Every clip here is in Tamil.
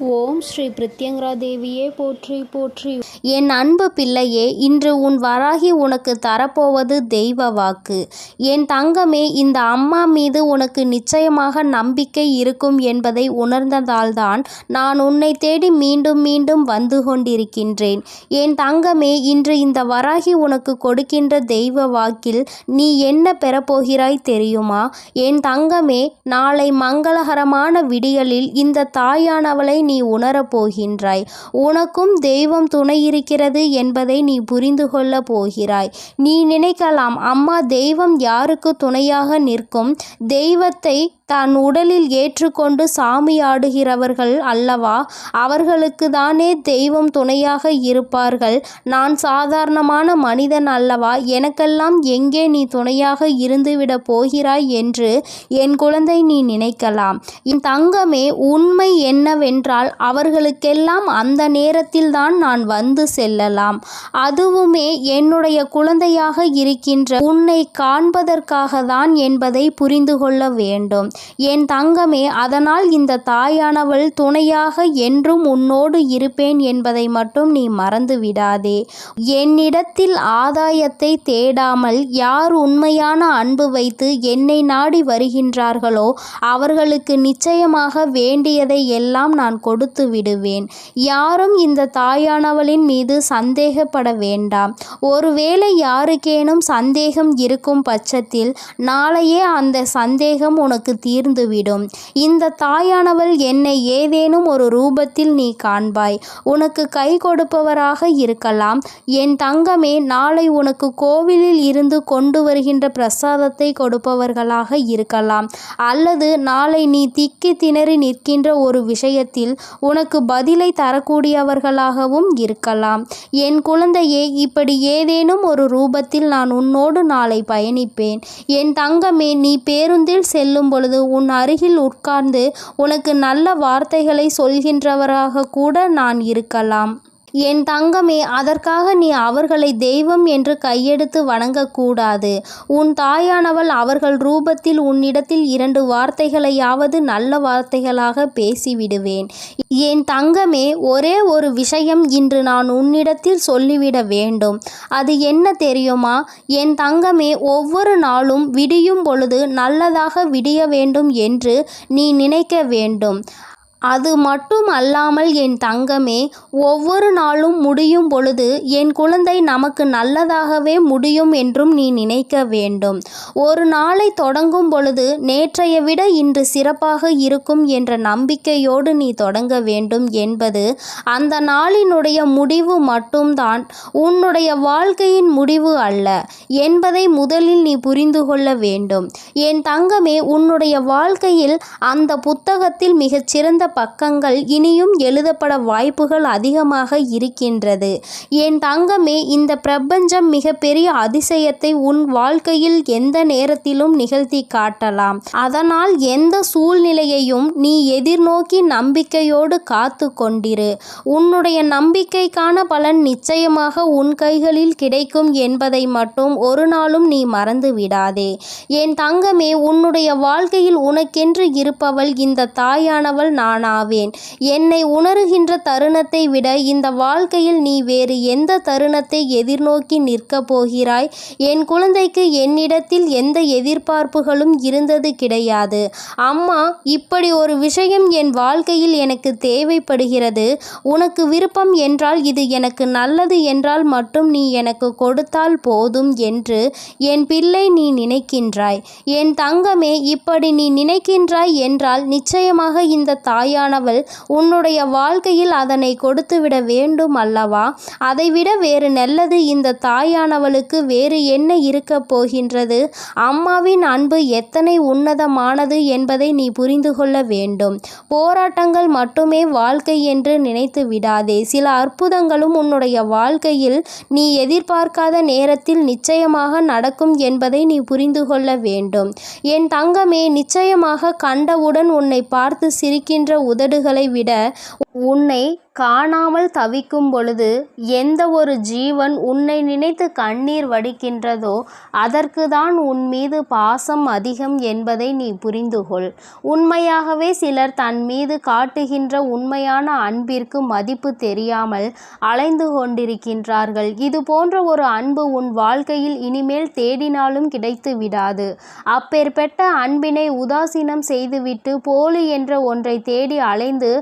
ஓம் ஸ்ரீ பிரித்யங்கரா தேவியே போற்றி போற்றி. என் அன்பு பிள்ளையே இன்று உன் வராகி உனக்கு தரப்போவது தெய்வ வாக்கு. என் தங்கமே இந்த அம்மா மீது உனக்கு நிச்சயமாக நம்பிக்கை இருக்கும் என்பதை உணர்ந்ததால்தான் நான் உன்னை தேடி மீண்டும் மீண்டும் வந்து கொண்டிருக்கின்றேன். என் தங்கமே இன்று இந்த வராகி உனக்கு கொடுக்கின்ற தெய்வ வாக்கில் நீ என்ன பெறப்போகிறாய் தெரியுமா? என் தங்கமே நாளை மங்களகரமான விடியலில் இந்த தாயானவளை நீ உணரப் போகின்றாய். உனக்கும் தெய்வம் துணை இருக்கிறது என்பதை நீ புரிந்து கொள்ளப் போகிறாய். நீ நினைக்கலாம் அம்மா தெய்வம் யாருக்கு துணையாக நிற்கும்? தெய்வத்தை தன் உடலில் ஏற்றுக்கொண்டு சாமியாடுகிறவர்கள் அல்லவா? அவர்களுக்கு தானே தெய்வம் துணையாக இருப்பார்கள். நான் சாதாரணமான மனிதன் அல்லவா? எனக்கெல்லாம் எங்கே நீ துணையாக இருந்துவிடப் போகிறாய் என்று என் குழந்தை நீ நினைக்கலாம். என் தங்கமே உண்மை என்னவென்றால் அவர்களுக்கெல்லாம் அந்த நேரத்தில்தான் நான் வந்து செல்லலாம். அதுவுமே என்னுடைய குழந்தையாக இருக்கின்ற உன்னை காண்பதற்காக தான் என்பதை புரிந்து கொள்ள வேண்டும். என் தங்கமே அதனால் இந்த தாயானவள் துணையாக என்றும் உன்னோடு இருப்பேன் என்பதை மட்டும் நீ மறந்து விடாதே. என்னிடத்தில் ஆதாயத்தை தேடாமல் யார் உண்மையான அன்பு வைத்து என்னை நாடி வருகின்றார்களோ அவர்களுக்கு நிச்சயமாக வேண்டியதை எல்லாம் நான் கொடுத்து விடுவேன். யாரும் இந்த தாயானவளின் மீது சந்தேகப்பட வேண்டாம். ஒருவேளை யாருக்கேனும் சந்தேகம் இருக்கும் பட்சத்தில் நாளையே அந்த சந்தேகம் உனக்கு தீர்ந்துவிடும். இந்த தாயானவள் என்னை ஏதேனும் ஒரு ரூபத்தில் நீ காண்பாய். உனக்கு கை கொடுப்பவராக இருக்கலாம். என் தங்கமே நாளை உனக்கு கோவிலில் இருந்து கொண்டு வருகின்ற பிரசாதத்தை கொடுப்பவர்களாக இருக்கலாம். அல்லது நாளை நீ திக்கி திணறி நிற்கின்ற ஒரு விஷயத்தில் உனக்கு பதிலை தரக்கூடியவர்களாகவும் இருக்கலாம். என் குழந்தையே இப்படி ஏதேனும் ஒரு ரூபத்தில் நான் உன்னோடு நாளை பயணிப்பேன். என் தங்கமே நீ பேருந்தில் செல்லும் பொழுது உன் அருகில் உட்கார்ந்து உனக்கு நல்ல வார்த்தைகளை சொல்கின்றவராக கூட நான் இருக்கலாம். என் தங்கமே அதற்காக நீ அவர்களை தெய்வம் என்று கையெடுத்து வணங்கக்கூடாது. உன் தாயானவள் அவர்கள் ரூபத்தில் உன்னிடத்தில் இரண்டு வார்த்தைகளையாவது நல்ல வார்த்தைகளாக பேசிவிடுவேன். என் தங்கமே ஒரே ஒரு விஷயம் இன்று நான் உன்னிடத்தில் சொல்லிவிட வேண்டும். அது என்ன தெரியுமா? என் தங்கமே ஒவ்வொரு நாளும் விடியும் பொழுது நல்லதாக விடிய வேண்டும் என்று நீ நினைக்க வேண்டும். அது மட்டும் அல்லாமல் என் தங்கமே ஒவ்வொரு நாளும் முடியும் பொழுது என் குழந்தை நமக்கு நல்லதாகவே முடியும் என்றும் நீ நினைக்க வேண்டும். ஒரு நாளை தொடங்கும் பொழுது நேற்றைய விட இன்று சிறப்பாக இருக்கும் என்ற நம்பிக்கையோடு நீ தொடங்க வேண்டும் என்பது அந்த நாளினுடைய முடிவு மட்டும்தான். உன்னுடைய வாழ்க்கையின் முடிவு அல்ல என்பதை முதலில் நீ புரிந்து கொள்ள வேண்டும். என் தங்கமே உன்னுடைய வாழ்க்கையில் அந்த புத்தகத்தில் மிகச்சிறந்த பக்கங்கள் இனியும் எழுதப்பட வாய்ப்புகள் அதிகமாக இருக்கின்றது. என் தங்கமே இந்த பிரபஞ்சம் மிகப்பெரிய அதிசயத்தை உன் வாழ்க்கையில் எந்த நேரத்திலும் நிகழ்த்தி காட்டலாம். அதனால் எந்த சூழ்நிலையையும் நீ எதிர்நோக்கி நம்பிக்கையோடு காத்து கொண்டிரு. உன்னுடைய நம்பிக்கைக்கான பலன் நிச்சயமாக உன் கைகளில் கிடைக்கும் என்பதை மட்டும் ஒரு நாளும் நீ மறந்து விடாதே. என் தங்கமே உன்னுடைய வாழ்க்கையில் உனக்கென்று இருப்பவள் இந்த தாயானவள் நான் நானாவேன் என்னை உணருகின்ற தருணத்தை விட இந்த வாழ்க்கையில் நீ வேறு எந்த தருணத்தை எதிர்நோக்கி நிற்கப் போகிறாய்? என் குழந்தைக்கு என்னிடத்தில் எந்த எதிர்பார்ப்புகளும் இருந்தது கிடையாது. அம்மா இப்படி ஒரு விஷயம் என் வாழ்க்கையில் எனக்கு தேவைப்படுகிறது. உனக்கு விருப்பம் என்றால் இது எனக்கு நல்லது என்றால் மட்டும் நீ எனக்கு கொடுத்தால் போதும் என்று என் பிள்ளை நீ நினைக்கின்றாய். என் தங்கமே இப்படி நீ நினைக்கின்றாய் என்றால் நிச்சயமாக இந்த தாய் தாயானவள் உன்னுடைய வாழ்க்கையில் அதனை கொடுத்துவிட வேண்டும் அல்லவா? அதைவிட வேறு நல்லது இந்த தாயானவளுக்கு வேறு என்ன இருக்கப் போகின்றது? அம்மாவின் அன்பு எத்தனை உன்னதமானது என்பதை நீ புரிந்து கொள்ள வேண்டும். போராட்டங்கள் மட்டுமே வாழ்க்கை என்று நினைத்து விடாதே. சில அற்புதங்களும் உன்னுடைய வாழ்க்கையில் நீ எதிர்பார்க்காத நேரத்தில் நிச்சயமாக நடக்கும் என்பதை நீ புரிந்து கொள்ள வேண்டும். என் தங்கமே நிச்சயமாக கண்டவுடன் உன்னை பார்த்து சிரிக்கின்ற உதடுகளை விட உன்னை காணாமல் தவிக்கும் பொழுது எந்த ஒரு ஜீவன் உன்னை நினைத்து கண்ணீர் வடிக்கின்றதோ அதற்குதான் உன் மீது பாசம் அதிகம் என்பதை நீ புரிந்துகொள் உண்மையாகவே சிலர் தன் மீது காட்டுகின்ற உண்மையான அன்பிற்கு மதிப்பு தெரியாமல் அலைந்து கொண்டிருக்கின்றார்கள். இது போன்ற ஒரு அன்பு உன் வாழ்க்கையில் இனிமேல் தேடினாலும் கிடைத்து விடாது. அப்பேற்பட்ட அன்பினை உதாசீனம் செய்துவிட்டு போலி என்ற ஒன்றை தேடி அலைந்து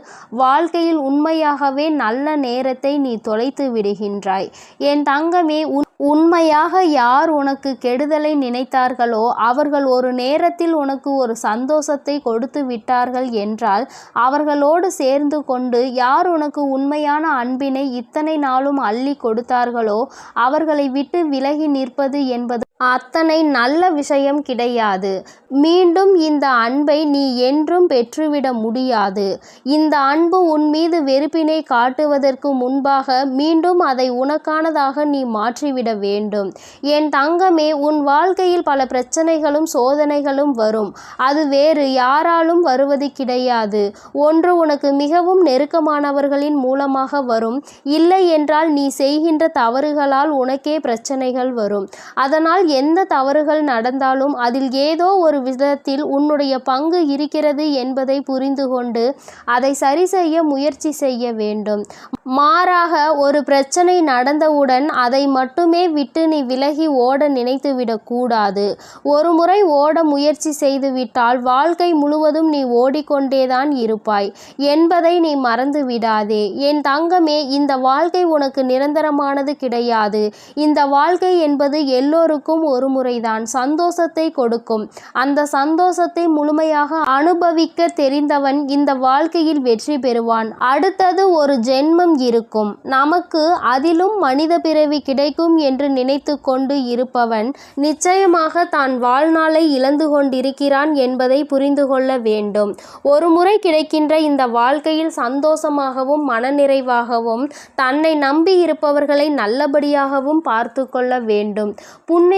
வாழ்க்கை வாழ்க்கையில் உண்மையாகவே நல்ல நேரத்தை நீ தொலைத்து விடுகின்றாய். என் தங்கமே உன் உண்மையாக யார் உனக்கு கெடுதலை நினைத்தார்களோ அவர்கள் ஒரு நேரத்தில் உனக்கு ஒரு சந்தோஷத்தை கொடுத்து விட்டார்கள் என்றால் அவர்களோடு சேர்ந்து கொண்டு யார் உனக்கு உண்மையான அன்பினை இத்தனை நாளும் அள்ளி கொடுத்தார்களோ அவர்களை விட்டு விலகி நிற்பது என்பது அத்தனை நல்ல விஷயம் கிடையாது. மீண்டும் இந்த அன்பை நீ என்றும் பெற்றுவிட முடியாது. இந்த அன்பு உன் மீது வெறுப்பினை காட்டுவதற்கு முன்பாக மீண்டும் அதை உனக்கானதாக நீ மாற்றிவிட வேண்டும். என் தங்கமே உன் வாழ்க்கையில் பல பிரச்சனைகளும் சோதனைகளும் வரும். அது வேறு யாராலும் வருவது கிடையாது. ஒன்று உனக்கு மிகவும் நெருக்கமானவர்களின் மூலமாக வரும். இல்லை என்றால் நீ செய்கின்ற தவறுகளால் உனக்கே பிரச்சனைகள் வரும். அதனால் எந்த தவறுகள் நடந்தாலும் அதில் ஏதோ ஒரு விதத்தில் உன்னுடைய பங்கு இருக்கிறது என்பதை புரிந்து கொண்டு அதை சரி செய்ய முயற்சி செய்ய வேண்டும். மாறாக ஒரு பிரச்சனை நடந்தவுடன் அதை மட்டுமே விட்டு நீ விலகி ஓட நினைத்துவிடக் கூடாது. ஒரு முறை ஓட முயற்சி செய்துவிட்டால் வாழ்க்கை முழுவதும் நீ ஓடிக்கொண்டேதான் இருப்பாய். என்பதை நீ மறந்து விடாதே. என் தங்கமே இந்த வாழ்க்கை உனக்கு நிரந்தரமானது கிடையாது. இந்த வாழ்க்கை என்பது எல்லோருக்கும் ஒரு முறைதான் சந்தோஷத்தை கொடுக்கும். அந்த சந்தோஷத்தை முழுமையாக அனுபவிக்க தெரிந்தவன் இந்த வாழ்க்கையில் வெற்றி பெறுவான். அடுத்தது ஒரு ஜென்மம் இருக்கும். நமக்கு அதிலும் மனித பிறவி கிடைக்கும் என்று நினைத்து கொண்டு இருப்பவன் நிச்சயமாக தான் வாழ்நாளை இழந்து கொண்டிருக்கிறான் என்பதை புரிந்து கொள்ள வேண்டும். ஒரு முறை கிடைக்கின்ற இந்த வாழ்க்கையில் சந்தோஷமாகவும் மனநிறைவாகவும் தன்னை நம்பி இருப்பவர்களை நல்லபடியாகவும் பார்த்து கொள்ள வேண்டும்.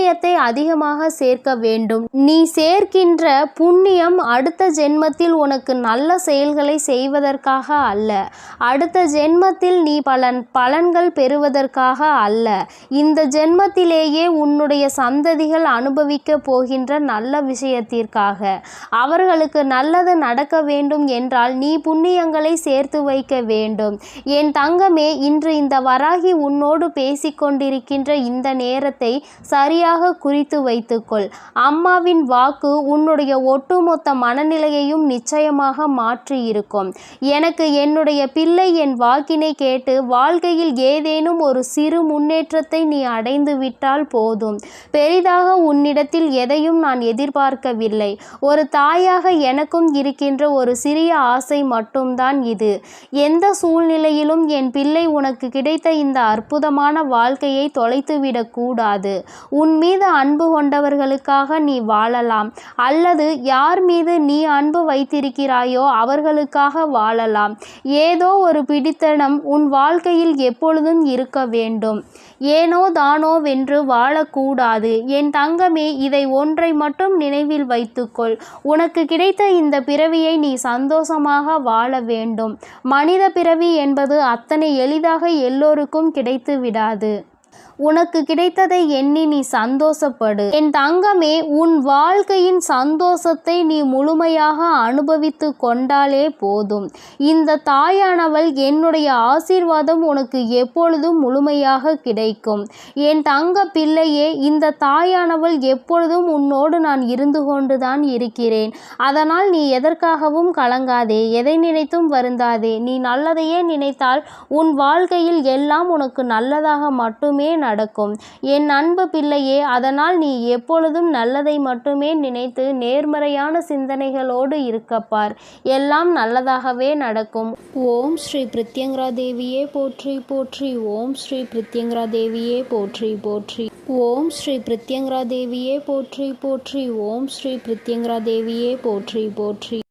புண்ணியத்தை அதிகமாக சேர்க்க வேண்டும். நீ சேர்க்கின்ற புண்ணியம் அடுத்த ஜென்மத்தில் உனக்கு நல்ல செயல்களை செய்வதற்காக அல்ல. அடுத்த ஜென்மத்தில் நீ பலன் பலன்கள் பெறுவதற்காக அல்ல. இந்த ஜென்மத்திலேயே உன்னுடைய சந்ததிகள் அனுபவிக்க போகின்ற நல்ல விஷயத்திற்காக. அவர்களுக்கு நல்லது நடக்க வேண்டும் என்றால் நீ புண்ணியங்களை சேர்த்து வைக்க வேண்டும். என் தங்கமே இன்று இந்த வராகி உன்னோடு பேசிக்கொண்டிருக்கின்ற இந்த நேரத்தை சரியாக குறித்து வைத்துக்கொள். அம்மாவின் வாக்கு உன்னுடைய ஒட்டுமொத்த மனநிலையையும் நிச்சயமாக மாற்றி இருக்கும் எனக்கு என்னுடைய பிள்ளை என் வாக்கினை கேட்டு வாழ்க்கையில் ஏதேனும் ஒரு சிறு முன்னேற்றத்தை நீ அடைந்து விட்டால் போதும். பெரிதாக உன்னிடத்தில் எதையும் நான் எதிர்பார்க்கவில்லை. ஒரு தாயாக எனக்கும் இருக்கின்ற ஒரு சிறிய ஆசை மட்டும்தான் இது. எந்த சூழ்நிலையிலும் என் பிள்ளை உனக்கு கிடைத்த இந்த அற்புதமான வாழ்க்கையை தொலைத்துவிடக்கூடாது உன்மீது மீது அன்பு கொண்டவர்களுக்காக நீ வாழலாம். அல்லது யார் மீது நீ அன்பு வைத்திருக்கிறாயோ அவர்களுக்காக வாழலாம். ஏதோ ஒரு பிடித்தனம் உன் வாழ்க்கையில் எப்பொழுதும் இருக்க வேண்டும். ஏனோ தானோ வென்று வாழக்கூடாது. என் தங்கமே இதை ஒன்றை மட்டும் நினைவில் வைத்துக்கொள். உனக்கு கிடைத்த இந்த பிறவியை நீ சந்தோஷமாக வாழ வேண்டும். மனித பிறவி என்பது அத்தனை எளிதாக எல்லோருக்கும் கிடைத்து விடாது உனக்கு கிடைத்ததை எண்ணி நீ சந்தோஷப்படு. என் தங்கமே உன் வாழ்க்கையின் சந்தோஷத்தை நீ முழுமையாக அனுபவித்து கொண்டாலே போதும். இந்த தாயானவள் என்னுடைய ஆசீர்வாதம் உனக்கு எப்பொழுதும் முழுமையாக கிடைக்கும். என் தங்க பிள்ளையே இந்த தாயானவள் எப்பொழுதும் உன்னோடு நான் இருந்து கொண்டுதான் இருக்கிறேன். அதனால் நீ எதற்காகவும் கலங்காதே எதை நினைத்தும் வருந்தாதே. நீ நல்லதையே நினைத்தால் உன் வாழ்க்கையில் எல்லாம் உனக்கு நல்லதாக மட்டும் மட்டுமே நடக்கும். என் அன்பு பிள்ளையே அதனால் நீ எப்பொழுதும் நல்லதை மட்டுமே நினைத்து நேர்மறையான சிந்தனைகளோடு இருக்கப்பார் எல்லாம் நல்லதாகவே நடக்கும். ஓம் ஸ்ரீ பிரித்யங்கரா தேவியே போற்றி போற்றி. ஓம் ஸ்ரீ பிரித்யங்கரா தேவியே போற்றி போற்றி. ஓம் ஸ்ரீ பிரித்யங்கரா தேவியே போற்றி போற்றி. ஓம் ஸ்ரீ பிரித்யங்கரா தேவியே போற்றி போற்றி.